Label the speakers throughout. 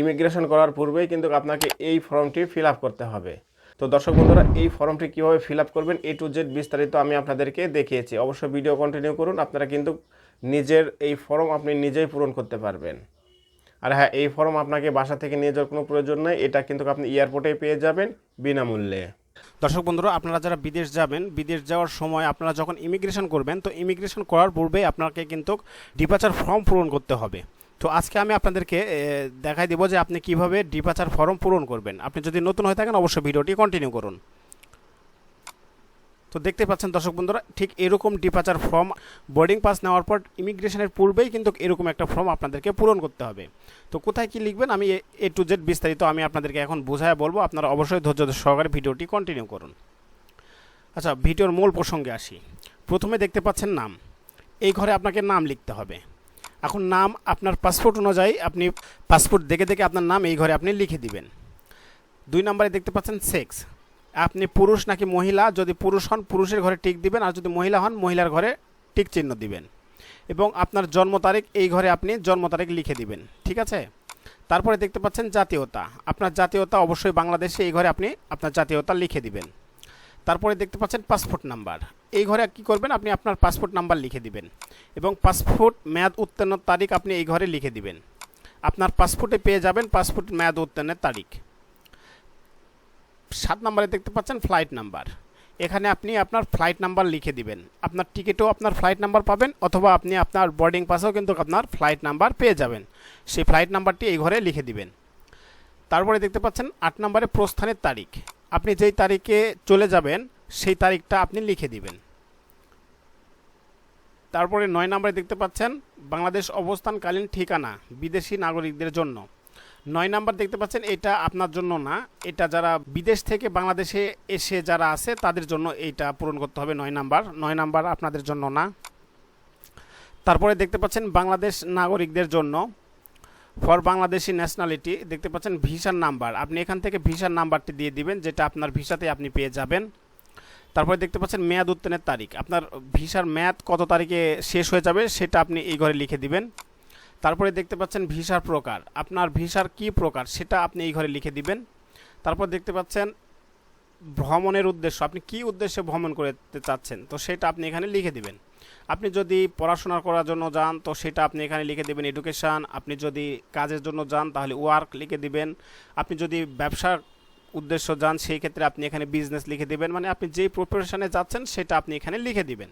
Speaker 1: Immigration করার পূর্বেই কিন্তু আপনাকে এই ফর্মটি ফিল করতে হবে। তো দর্শক বন্ধুরা, এই ফর্মটি কীভাবে ফিল করবেন এ টু জেড বিস্তারিত আমি আপনাদেরকে দেখিয়েছি। অবশ্যই ভিডিও কন্টিনিউ করুন, আপনারা কিন্তু নিজের এই ফর্ম আপনি নিজেই পূরণ করতে পারবেন। আর হ্যাঁ এই ফর্ম আপনাকে বাসা থেকে নিয়ে যাওয়ার কোনো প্রয়োজন নেই, এটা কিন্তু আপনি এয়ারপোর্টে পেয়ে যাবেন বিনামূল্যে।
Speaker 2: দর্শক বন্ধুরা, আপনারা যারা বিদেশ যাবেন, বিদেশ যাওয়ার সময় আপনারা যখন ইমিগ্রেশন করবেন, তো ইমিগ্রেশন করার পূর্বে আপনাকে কিন্তু ডিপাচার ফর্ম পূরণ করতে হবে। তো আজকে আমি আপনাদেরকে দেখাই দেবো যে আপনি কীভাবে ডিপাচার ফর্ম পূরণ করবেন। আপনি যদি নতুন হয়ে থাকেন, অবশ্যই ভিডিওটি কন্টিনিউ করুন। তো দেখতে পাচ্ছেন দর্শক বন্ধুরা, ঠিক এরকম ডিপাচার ফর্ম বোর্ডিং পাস নেওয়ার পর ইমিগ্রেশনের পূর্বেই কিন্তু এরকম একটা ফর্ম আপনাদেরকে পূরণ করতে হবে। তো কোথায় কি লিখবেন, আমি এ টু জেড বিস্তারিত আমি আপনাদেরকে এখন বোঝায় বলব, আপনারা অবশ্যই ধৈর্য সহকারে ভিডিওটি কন্টিনিউ করুন। আচ্ছা ভিডিওর মূল প্রসঙ্গে আসি। প্রথমে দেখতে পাচ্ছেন নাম। এই ঘরে আপনাকে নাম লিখতে হবে। এখন নাম আপনার পাসপোর্ট অনুযায়ী আপনি পাসপোর্ট দেখে দেখে আপনার নাম এই ঘরে আপনি লিখে দিবেন। দুই নম্বরে দেখতে পাচ্ছেন সেক্স আপনি পুরুষ নাকি মহিলা, যদি পুরুষ হন, পুরুষের ঘরে টিক দিবেন, আর যদি মহিলা হন, মহিলার ঘরে টিক চিহ্ন দিবেন। এবং আপনার জন্ম তারিখ এই ঘরে আপনি জন্ম তারিখ লিখে দিবেন, ঠিক আছে? তারপরে দেখতে পাচ্ছেন জাতীয়তা। আপনার জাতীয়তা অবশ্যই বাংলাদেশে এই ঘরে আপনি আপনার জাতীয়তা লিখে দিবেন। তারপরে দেখতে পাচ্ছেন পাসপোর্ট নাম্বার। এই ঘরে কি করবেন? আপনি আপনার পাসপোর্ট নাম্বার লিখে দিবেন এবং পাসপোর্ট মেয়াদ উত্তীর্ণর তারিখ আপনি এই ঘরে লিখে দিবেন। আপনার পাসপোর্টে পেয়ে যাবেন পাসপোর্ট মেয়াদ উত্তীর্ণের তারিখ। সাত নম্বরে দেখতে পাচ্ছেন ফ্লাইট নাম্বার। এখানে আপনি আপনার ফ্লাইট নাম্বার লিখে দিবেন। আপনার টিকিটেও আপনার ফ্লাইট নাম্বার পাবেন অথবা আপনি আপনার বোর্ডিং পাসেও কিন্তু আপনার ফ্লাইট নাম্বার পেয়ে যাবেন। সেই ফ্লাইট নাম্বারটি এই ঘরে লিখে দিবেন। তারপরে দেখতে পাচ্ছেন আট নম্বরে প্রস্থানের তারিখ। আপনি যেই তারিখে চলে যাবেন, সেই তারিখটা আপনি লিখে দিবেন। তারপরে নয় নম্বরে দেখতে পাচ্ছেন, বাংলাদেশ অবস্থানকালীন ঠিকানা, বিদেশি নাগরিকদের জন্য। নয় নাম্বার দেখতে পাচ্ছেন, এটা আপনার জন্য না, এটা যারা বিদেশ থেকে বাংলাদেশে এসে যারা আছে, তাদের জন্য এইটা পূরণ করতে হবে নয় নাম্বার। নয় নাম্বার আপনাদের জন্য না। তারপরে দেখতে পাচ্ছেন, বাংলাদেশ নাগরিকদের জন্য ফর বাংলাদেশি ন্যাশনালিটি দেখতে পাচ্ছেন ভিসার নাম্বার। আপনি এখান থেকে ভিসার নাম্বারটি দিয়ে দিবেন, যেটা আপনার ভিসাতে আপনি পেয়ে যাবেন। তারপরে দেখতে পাচ্ছেন মেয়াদ উত্তীর্ণের তারিখ। আপনার ভিসার মেয়াদ কত তারিখে শেষ হয়ে যাবে, সেটা আপনি এই ঘরে লিখে দিবেন। তারপরে দেখতে পাচ্ছেন ভিসার প্রকার। আপনার ভিসার কি প্রকার, সেটা আপনি এই ঘরে লিখে দিবেন। তারপর দেখতে পাচ্ছেন ভ্রমণের উদ্দেশ্য। আপনি কি উদ্দেশ্যে ভ্রমণ করতে চাচ্ছেন, তো সেটা আপনি এখানে লিখে দিবেন। আপনি যদি পড়াশোনা করার জন্য যান, তো সেটা আপনি এখানে লিখে দেবেন এডুকেশান আপনি যদি কাজের জন্য যান, তাহলে ওয়ার্ক লিখে দিবেন। আপনি যদি ব্যবসার উদ্দেশ্য যান, সেই ক্ষেত্রে আপনি এখানে বিজনেস লিখে দিবেন। মানে আপনি যেই প্রফেশনে যাচ্ছেন, সেটা আপনি এখানে লিখে দিবেন।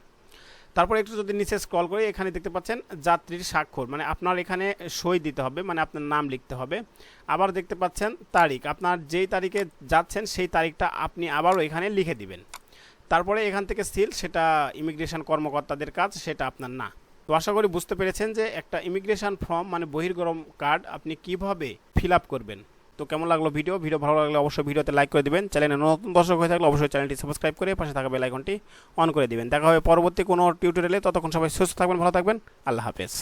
Speaker 2: তারপর একটু যদি নিচে স্ক্রল করে, এখানে দেখতে পাচ্ছেন, যাত্রীর স্বাক্ষর। মানে আপনার এখানে সই দিতে হবে মানে আপনার নাম লিখতে হবে। আবার দেখতে পাচ্ছেন তারিখ। আপনার যেই তারিখে যাচ্ছেন, সেই তারিখটা আপনি আবারও এখানে লিখে দিবেন। তারপরে এখান থেকে সিল, সেটা ইমিগ্রেশন কর্মকর্তাদের কাজ, সেটা আপনার না। তো আশা করি বুঝতে পেরেছেন যে একটা ইমিগ্রেশন ফর্ম মানে বহির্গরম কার্ড আপনি কীভাবে ফিল আপ করবেন। তো কেমন লাগল ভিডিও? ভিডিও ভালো লাগলে অবশ্যই ভিডিওতে লাইক করে দিবেন। চ্যানেলে নতুন দর্শক হয়ে থাকলে অবশ্যই চ্যানেলটি সাবস্ক্রাইব করে পাশে থাকা বেল আইকনটি অন করে দিবেন। দেখা হবে পরবর্তী কোনো টিউটোরিয়ালে ততক্ষণ সবাই সুস্থ থাকবেন, ভালো থাকবেন। আল্লাহ হাফেজ।